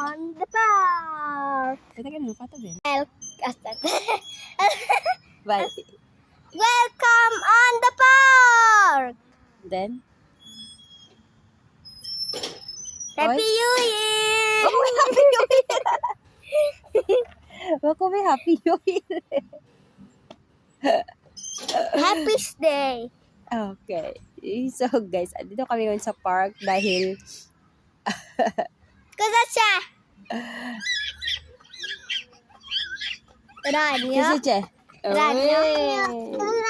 on the park. Ito ka nung patabi. Well, asta- Bye. Welcome on the park. Then? Happy Oy. New Year. Oh, Happy New Year! Wako may Happy New Year. Happy day. Okay. So guys, dito kami ngayon sa park dahil siya. Kasi che. Rania. Oy. Ano?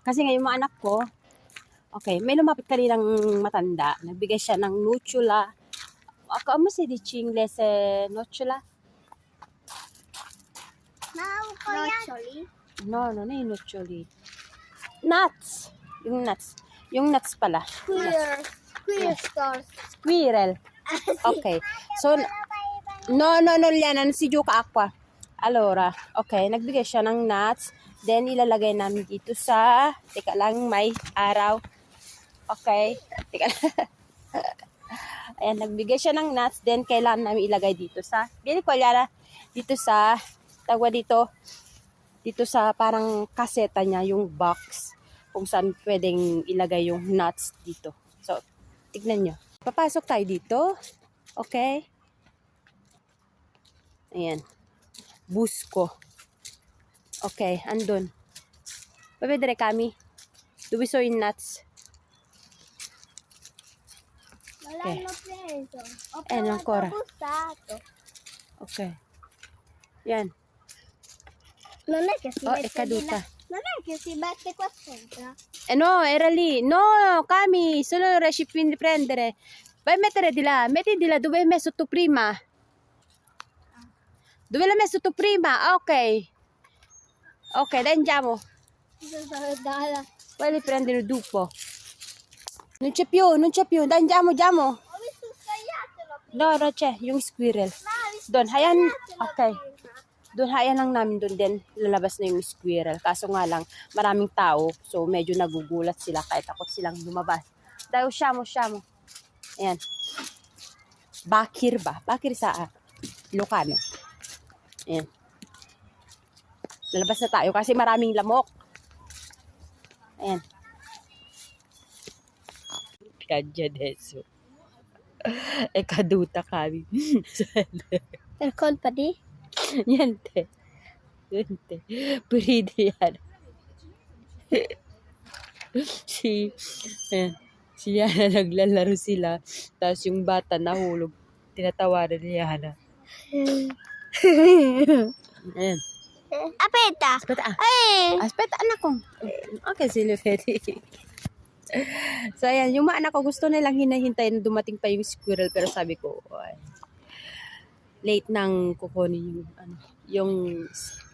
Kasi ngayon mga anak ko, okay, may lumapit kaninang matanda. Nagbigay siya ng nutula. Ako, ano si di chingles eh, nutula? Actually. No, no, no, nutuli. Nuts! Yung nuts. Yung nuts pala. Queer. Queer stores. Squirrel. Okay. So, no, no, no, yan. Ano si Juka Aqua? Alora. Okay, nagbigay siya ng nuts. Then, ilalagay namin dito sa, teka lang, may araw. Okay. Teka lang. Ayan, nagbigay siya ng nuts. Then, kailangan namin ilagay dito sa, gini ko, Yara, dito sa, tagwa dito, dito sa parang kaseta niya, yung box, kung saan pwedeng ilagay yung nuts dito. So, tignan nyo. Papasok tayo dito. Okay. Ayan. Busko. Okay, andun. Pwede kami. Dubiso yung nuts. Wala Okay. na preso. Eh, ng Cora. Gustato. Okay. Yan. Non è che si Oh, mette è caduta. là- Non è che si mette qua sopra. Eh no, era lì. No, Cami, solo riesci a prendere. Vai a mettere di là. Metti di là dove hai messo tu prima. Dove l'hai messo tu prima? Ah, ok. Ok, dai andiamo. Poi li prendono dopo. Non c'è più, non c'è più. Dai, andiamo, andiamo. Ho visto sbagliato la No, no c'è. Yung squirrel. visto Doon, hayan. Okay. prima. Doon, hayan lang namin doon din. Lalabas na yung squirrel. Kaso nga lang, maraming tao. So, medyo nagugulat sila kahit takot silang lumabas. Dahil, usciamo, usciamo. Ayan. Bakir ba? Bakir sa ah, Ilocano. Ayan. Lalabas na tayo kasi maraming lamok. Ayan. Kadya deso. E caduta kami. Per colpa di? Niente. Niente. Puride yan. si, ayan. Si Yana naglalaro sila. Tapos yung bata nahulog. Tinatawanan ni Yana. Ayan. Aspetta. Aspetta, ah. Eh. Aspetta, anak ko. Okay, sila ready. so, ayan. Yung mga anak ko, gusto nilang hinahintay na dumating pa yung squirrel. Pero sabi ko, ay, late nang kukunin yung, ano, yung,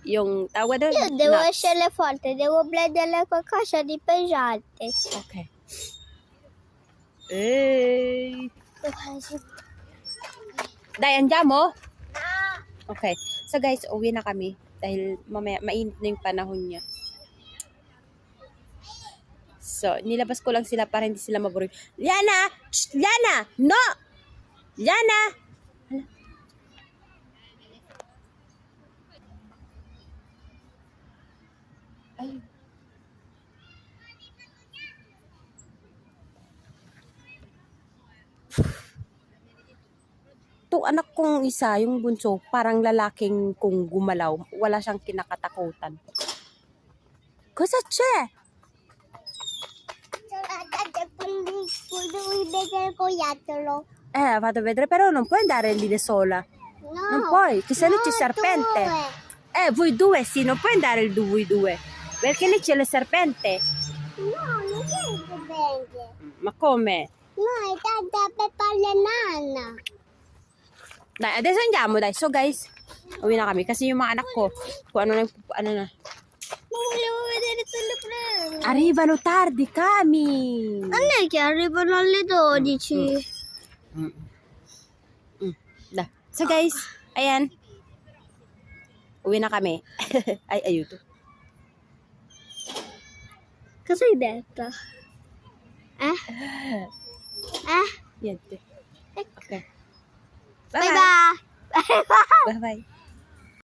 yung, tawa doon. Io devo nuts. essere forte, devo prendere qualcosa di pesante. Okay. Eh. Dai, andiamo? Okay. So guys, uwi na kami. Dahil mamaya, mainit na yung panahon niya. So, nilabas ko lang sila para hindi sila maburing. Liana! Shh! Liana! No! Liana! Itong anak kong isa, yung bunso, parang lalaking kung gumalaw, wala siyang kinakatakutan. C'è? Altri. Eh, vado a vedere, però non puoi andare lì da sola. No. Non puoi, che se no c'è il serpente. Eh, voi due sì, non puoi andare il due, voi due. Perché lì c'è il serpente. No, non è che vende. Ma come? No, è tanta per fare nana. Dai, adesso andiamo, dai. So, guys, uwi na kami. Kasi yung mga anak ko, kung ano na, ano na. Arrivano tardi, Kami. È che arrivano alle 12. Mm. Mm. Da. So, guys, ayan. Uwi na kami. Ay, ayuto. Cos'hai detto? Eh? Eh? Niente. 拜拜，拜拜，拜拜。